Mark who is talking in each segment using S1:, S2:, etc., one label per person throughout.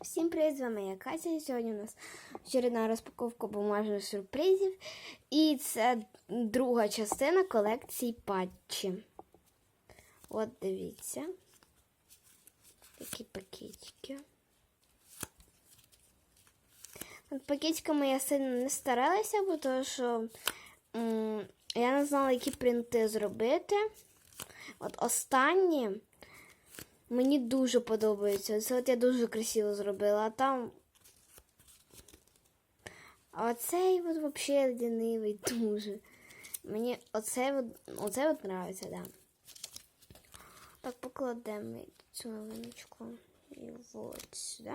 S1: Всім привіт, з вами я Катя. І сьогодні у нас очередна розпаковка бумажних сюрпризів. І це друга частина колекції патчі. От дивіться. Такі пакетики. Над пакетиками я сильно не старалася, бо тому що я не знала, які принти зробити. От останні. Мені дуже подобається. Це от я дуже красиво зробила. А там. А оцей от взагалі лінивий дуже. Мені оцей от, оцей от нравиться, да. Так, покладемо цю новиночку. І от сюди.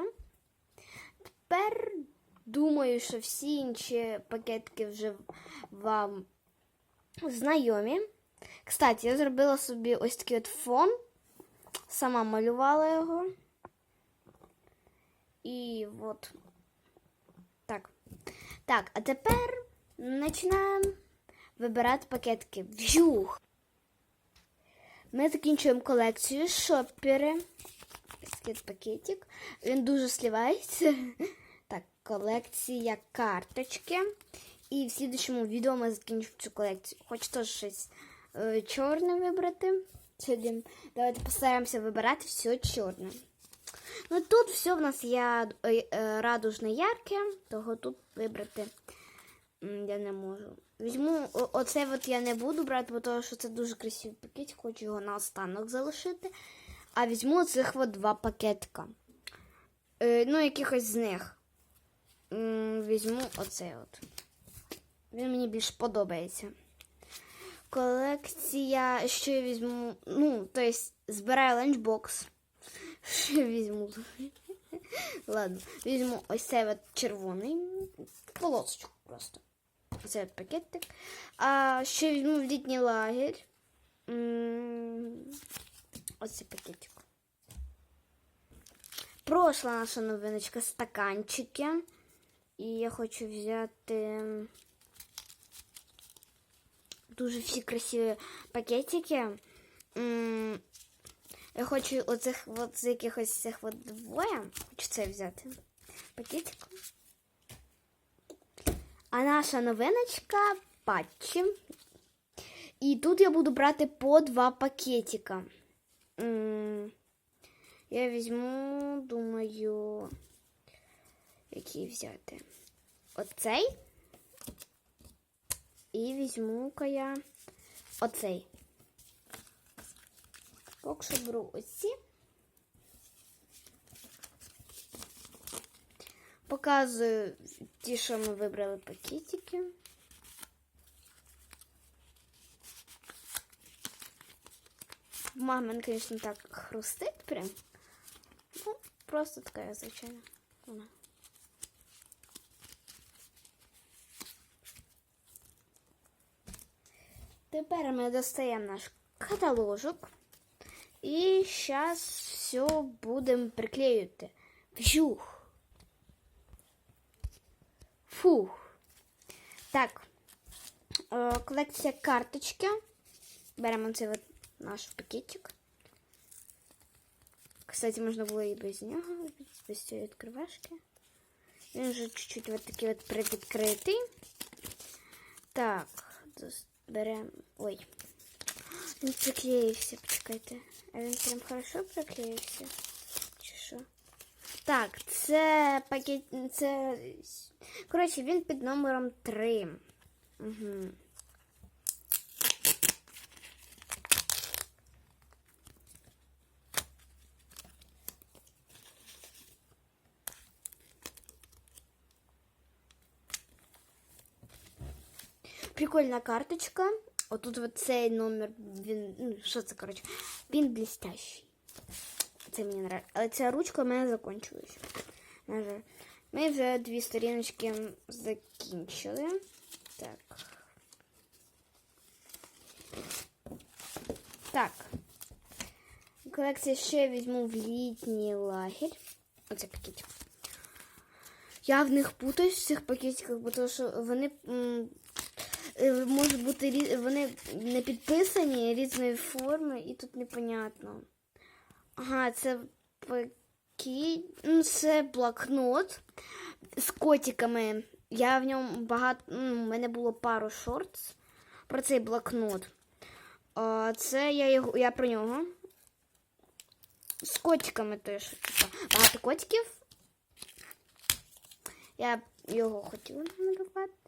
S1: Тепер думаю, що всі інші пакетки вже вам знайомі. Кстати, я зробила собі ось такий от фон. Сама малювала його. І от. Так. Так, а тепер починаємо вибирати пакетки. Вжух! Ми закінчуємо колекцію шопери. Пакетик. Він дуже слівається. Так, колекція карточки. І в слідчому відео ми закінчимо цю колекцію. Хочу теж щось е, чорне вибрати. Сьогодні давайте постараємося вибирати все чорне. Ну тут все в нас є е, е, радужне ярке, того тут вибрати я не можу. Візьму оце от я не буду брати, бо тому що це дуже красивий пакет, хочу його на останок залишити. А візьму цих от два пакетика. Е, ну, якихось з них. Візьму оцей от. Він мені більш подобається. Колекція, що я візьму. Ну, то есть збираю ланчбокс. Що я візьму? Ладно, візьму ось цей от червоний полосочку просто. Оцей пакетик. А ще візьму в літній лагерь. Ось цей пакетик. Прошла наша новиночка стаканчики. І я хочу взяти дуже всі красиві пакетики. Я хочу оцих от з якихось цих от двоє. Хочу це взяти. Пакетик. А наша новиночка патчі. І тут я буду брати по два пакетика. Я візьму, думаю, який взяти. Оцей. І візьму-ка я оцей. Поки що беру оці. Показую ті, що ми вибрали пакетики. Мама, звісно, так хрустить прям. Ну, просто така, звичайно. Вона. Тепер ми достаємо наш каталожок. І зараз все будемо приклеювати. Вжух. Фух. Так. Е, колекція карточки. Беремо цей наш пакетик. Кстати, можна було і без нього, без цієї відкривашки. Він вже чуть-чуть от такий от привідкритий. Так, беремо. Ой. Він приклеївся, почекайте. А він прям хорошо приклеївся? Чи що? Так, це пакет. Це. Коротше, він під номером 3. Угу. Прикольна карточка. Отут от цей номер, він, ну, що це, коротше, він блістящий. Це мені нравиться. Але ця ручка у мене закінчилась. Ми вже дві сторіночки закінчили. Так. Так. Колекція ще візьму в літній лагерь. Оце пакетик. Я в них путаюсь в цих пакетиках, бо тому що вони можуть бути вони не підписані різної форми, і тут непонятно. Ага, це пакет. Ну, Це блокнот з котиками. Я в ньому багато. Ну, у мене було пару шортс про цей блокнот. Це я його. Я про нього. З котиками теж. Багато котиків. Я його хотіла намалювати.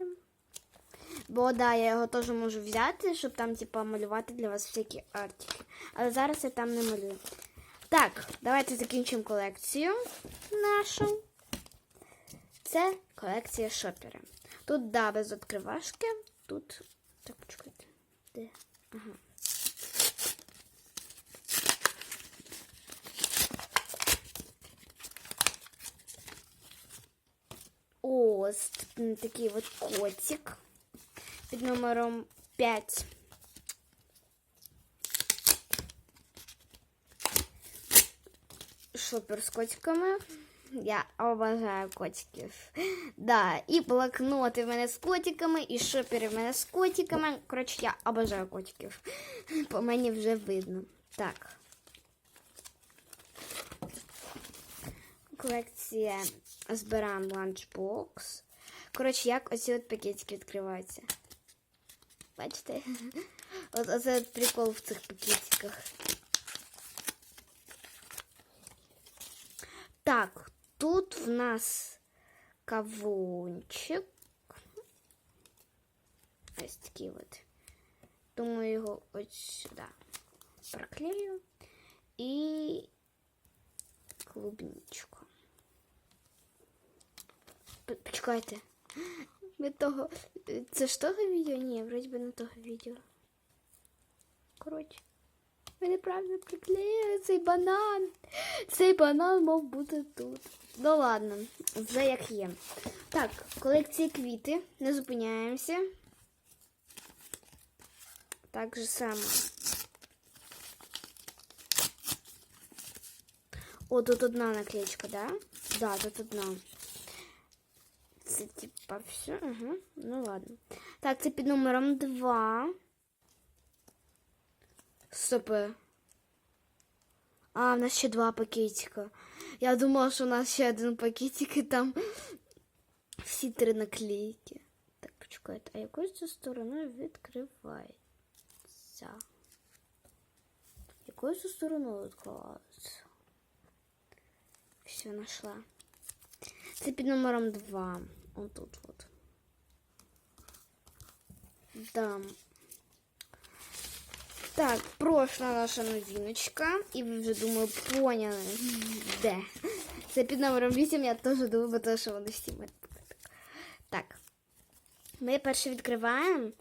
S1: Бо да, я його теж можу взяти, щоб там, типа, малювати для вас всякі артики. Але зараз я там не малюю. Так, давайте закінчимо колекцію нашу. Це колекція шопера. Тут да, без відкривашки. Тут. Так, почекайте. Де? Ага. М, такий от котик під номером 5. Шопер з котиками. Я обожаю котиків. Да, і блокноти в мене з котиками, і шопери в мене з котиками. Коротше, я обожаю котиків. По мені вже видно. Так. Колекція збираємо ланчбокс. Коротше, як оці от пакетики відкриваються. Бачите? От оце от прикол в цих пакетиках. Так, тут в нас кавунчик. Ось такий от. Думаю, його ось сюди проклею. І клубничку. Почекайте. Ви того. Це ж того відео? Ні, вроді би не того відео. Коротше. Ви неправильно приклеїли цей банан. Цей банан мав бути тут. Ну ладно, вже як є. Так, колекція квіти. Не зупиняємося. Так же само. О, тут одна наклеечка, да? Да, тут одна. Це типа все. Угу. Ну ладно. Так, це під номером 2. Стопи. А, в нас ще два пакетика. Я думала, що у нас ще один пакетик і там всі три наклейки. Так, почекайте, а якою це стороною відкривається? Якою це стороною відкривається? Все, нашла. Це під номером 2. Он тут от. Да. Так, прошла наша новиночка. І ви вже думаю, поняли, де. Це під номером 8, я теж думаю, бо то, що вони всі мене. Так. Ми перше відкриваємо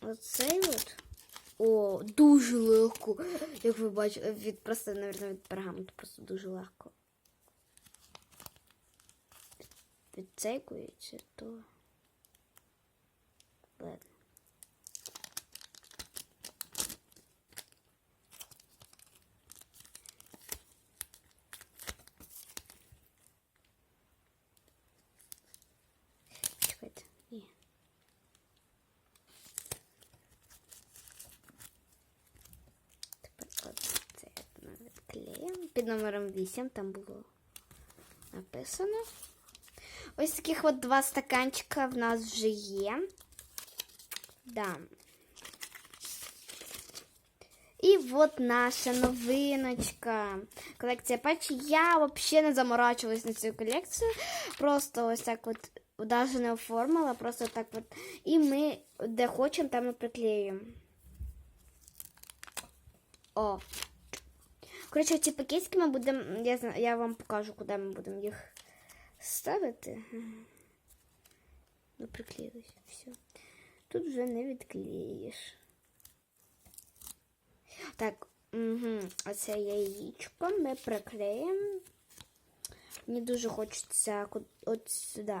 S1: оцей от. О, дуже легко. Як ви бачите, від просто, мабуть, від пергаменту просто дуже легко. Відцейкується, то. Ладно. Під номером 8 там було написано. Ось таких от два стаканчика в нас вже є. Да. І от наша новиночка. Колекція патчі. Я взагалі не заморачувалась на цю колекцію. Просто ось так от навіть не оформила, просто так от. І ми де хочемо, там і приклеюємо. О. Коротше, ці пакетики ми будемо. Я, зна- я вам покажу, куди ми будемо їх Ставити. Ну, приклеїлось. Все. Тут вже не відклеїш. Так, угу. оце яєчко ми приклеїмо. Мені дуже хочеться от сюди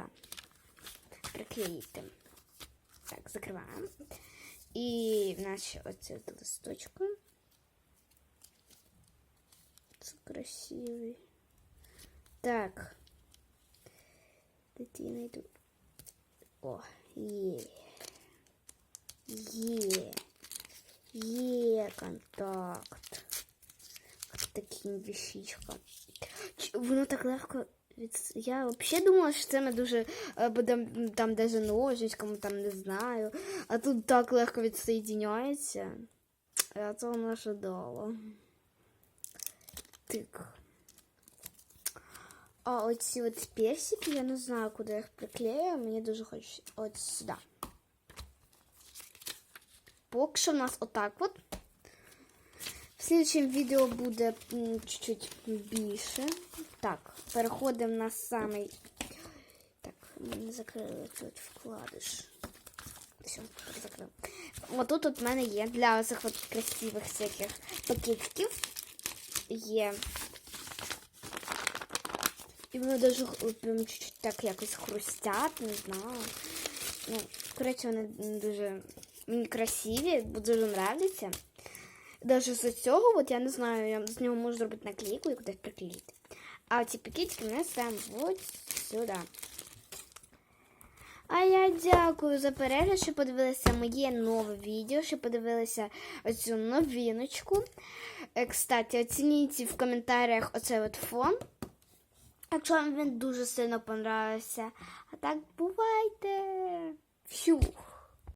S1: приклеїти. Так, закриваємо. І ще оце листочко. Це красивий. Так. Де я найду? О, є. Є. Є контакт. Таким вещичка. Ч- ч- воно так легко. від- Я взагалі думала, що це ми дуже е, будемо там даже ножичком, там не знаю. А тут так легко відсоєдняється. А це воно ж дало. Тик. А оці от персики, я не знаю, куди їх приклею. Мені дуже хочеться от сюди. Поки що в нас отак от. В слідчому відео буде чуть-чуть більше. Так, переходимо на самий. Так, ми не закрили тут вкладиш. Все, закрив. Отут от в мене є для цих от красивих всяких пакетиків. Є. І вони прям чуть-чуть так якось хрустять, не знаю. Ну, коротше, вони дуже мені красиві, дуже нравляться. Даже з цього, от я не знаю, я з нього можу зробити наклейку і кудись приклеїти. А ці пакетики ми ставимо от сюди. А я дякую за перегляд, що подивилися моє нове відео, що подивилися оцю новиночку. Е, Кстати, оцініть в коментарях оцей от фон. Якщо вам він дуже сильно понравився. А так бувайте. Фюх.